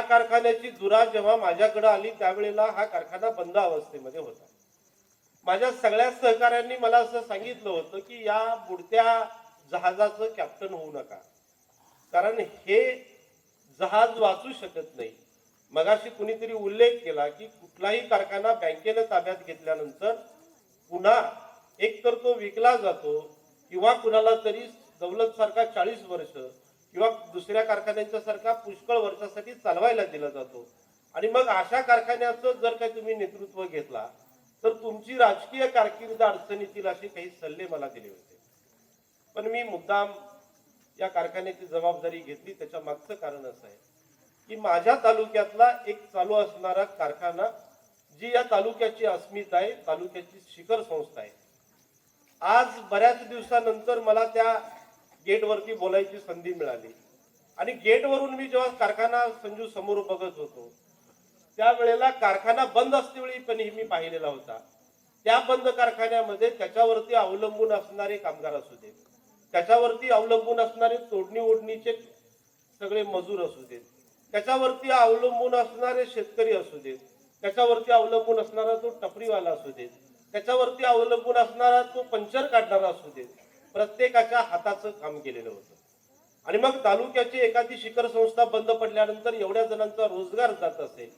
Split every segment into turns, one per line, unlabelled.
कारखान्याची धुरा जेव्हा माझ्याकडे आली त्यावेळेला हा कारखाना बंद अवस्थेमध्ये होता. माझ्या सगळ्या सहकाऱ्यांनी मला असं सांगितलं होतं की या बुडत्या जहाजाचं कॅप्टन होऊ नका. कारण हे जहाज वाचू शकत नाही. मगाशी कुणीतरी उल्लेख केला की कुठलाही कारखाना बँकेनं ताब्यात घेतल्यानंतर पुन्हा एक तर तो विकला जातो किंवा कुणाला तरी दौलत सारखा चाळीस वर्ष किंवा दुसऱ्या कारखान्यांच्या सारखा पुष्कळ वर्षासाठी चालवायला दिला जातो. आणि मग अशा कारखान्याचं जर काही तुम्ही नेतृत्व घेतला तर तुमची राजकीय कारकीर्द अडचणीतील असे काही सल्ले मला दिले होते. पण मी मुद्दाम या कारखान्याची जबाबदारी घेतली. त्याच्या मागचं कारण असं आहे की माझ्या तालुक्यातला एक चालू असणारा कारखाना जी या तालुक्याची अस्मिता आहे तालुक्याची शिखर संस्था आहे. आज बऱ्याच दिवसानंतर मला त्या गेटवरती बोलायची संधी मिळाली. आणि गेटवरून मी जेव्हा कारखाना संजू समोर बघत होतो त्यावेळेला कारखाना बंद असतेवेळी पण मी पाहिलेला होता. त्या बंद कारखान्यामध्ये त्याच्यावरती अवलंबून असणारे कामगार असू देत त्याच्यावरती अवलंबून असणारे तोडणी ओढणीचे सगळे मजूर असू देत त्याच्यावरती अवलंबून असणारे शेतकरी असू देत त्याच्यावरती अवलंबून असणारा तो टपरीवाला असू देत त्याच्यावरती अवलंबून असणारा तो पंचर काढणारा असू देत प्रत्येकाच्या हाताचं काम केलेलं होतं. आणि मग तालुक्याची एखादी शिखर संस्था बंद पडल्यानंतर एवढ्या जणांचा रोजगार जात असेल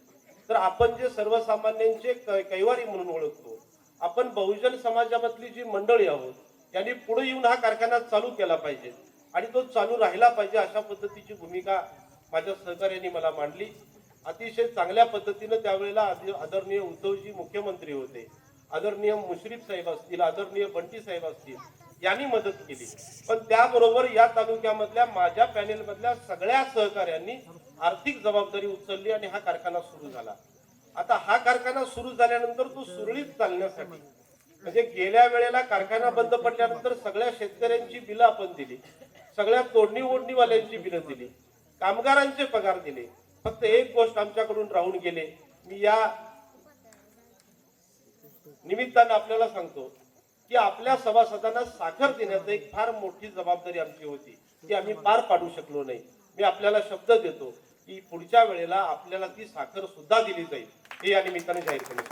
तर आपण जे सर्वसामान्यांचे कैवारी म्हणून ओळखतो आपण बहुजन समाजामधली जी मंडळी आहोत यांनी पुढे येऊन हा कारखाना चालू केला पाहिजे. आणि तो चालू राहिला पाहिजे अशा पद्धतीची भूमिका माझ्या सहकार्याने मला मांडली. अतिशय चांगल्या पद्धतीनं त्यावेळेला आदरणीय उद्धवजी मुख्यमंत्री होते आदरणीय मुश्रीफ साहेब असतील आदरणीय बंटी साहेब असतील यांनी मदत केली. पण त्याबरोबर या तालुक्यामधल्या माझ्या पॅनेलमधल्या सगळ्या सहकाऱ्यांनी आर्थिक जबाबदारी उचलली आणि हा कारखाना सुरू झाला. आता हा कारखाना सुरू झाल्यानंतर तो सुरळीत चालण्यासाठी म्हणजे गेल्या वेळेला कारखाना बंद पडल्यानंतर सगळ्या शेतकऱ्यांची बिलं आपण दिली. सगळ्या तोडणी ओढणीवाल्यांची बिलं दिली. कामगारांचे पगार दिले. फक्त एक गोष्ट आमच्याकडून राहून गेले. मी या निमित्तानं आपल्याला सांगतो की आपल्या सभासदांना साखर देण्याची एक फार मोठी जबाबदारी आमची होती. ती आम्ही पार पाडू शकलो नाही. मी आपल्याला शब्द देतो की पुढच्या वेळेला आपल्याला ती साखर सुद्धा दिली जाईल. हे या निमित्ताने जाहीर केलं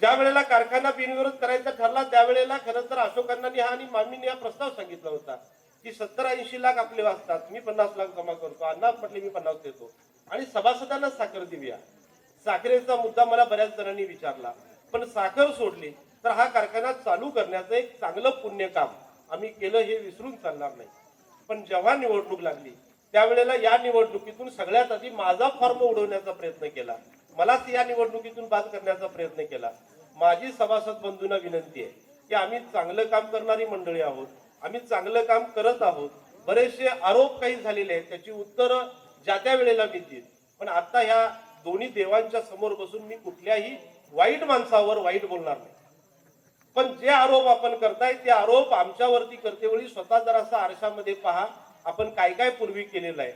ज्या वेळेला कारखाना बिनविरोध करायचा ठरला त्यावेळेला खरं तर अशोकांना हा आणि मामीने हा प्रस्ताव सांगितला होता की सत्तर ऐंशी लाख आपले वाचतात. मी पन्नास लाख जमा करतो. अण्णा म्हटले मी पन्नास देतो. आणि सभासदांना साखर देऊया. साखरेचा मुद्दा मला बऱ्याच जणांनी विचारला. पण साखर सोडली. तर हा कारखाना चालू करण्याचं एक चांगलं पुण्य काम आम्ही केलं हे विसरून चालणार नाही. पण जेव्हा निवडणूक लागली त्यावेळेला या निवडणुकीतून सगळ्यात आधी माझा फॉर्म उडवण्याचा प्रयत्न केला. मलाच या निवडणुकीतून बाद करण्याचा प्रयत्न केला. माझी सभासद बंधूंना विनंती आहे की आम्ही चांगलं काम करणारी मंडळी आहोत आम्ही चांगलं काम करत आहोत. बरेचसे आरोप काही झालेले आहेत त्याची उत्तरं ज्या त्या वेळेला मिळतील. पण आता ह्या दोन्ही देवांच्या समोर बसून मी कुठल्याही वाईट माणसावर वाईट बोलणार नाही. पण जे आरोप आपण करताय ते आरोप आमच्यावरती करतेवेळी स्वतः जरासा आरशामध्ये पहा. आपण काय काय पूर्वी केलेलं आहे.